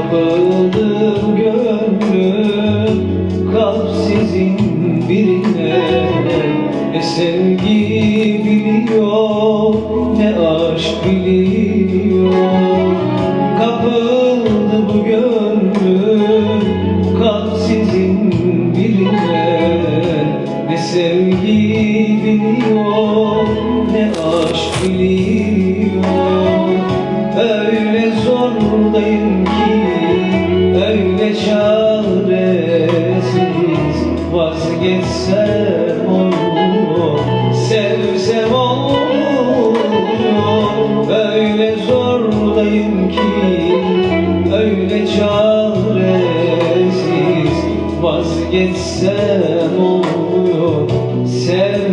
Kapıldım gönlüm kalpsizin birine. Ne sevgi biliyor ne aşk biliyor. Kapıldı bu gönlüm kalpsizin birine. Ne sevgi biliyor ne aşk biliyor. Öyle zordayım çaresiz. Vazgeçsem olur, sevsem olur. Öyle zordayım ki öyle çaresiz. Vazgeçsem oluyor, sevsem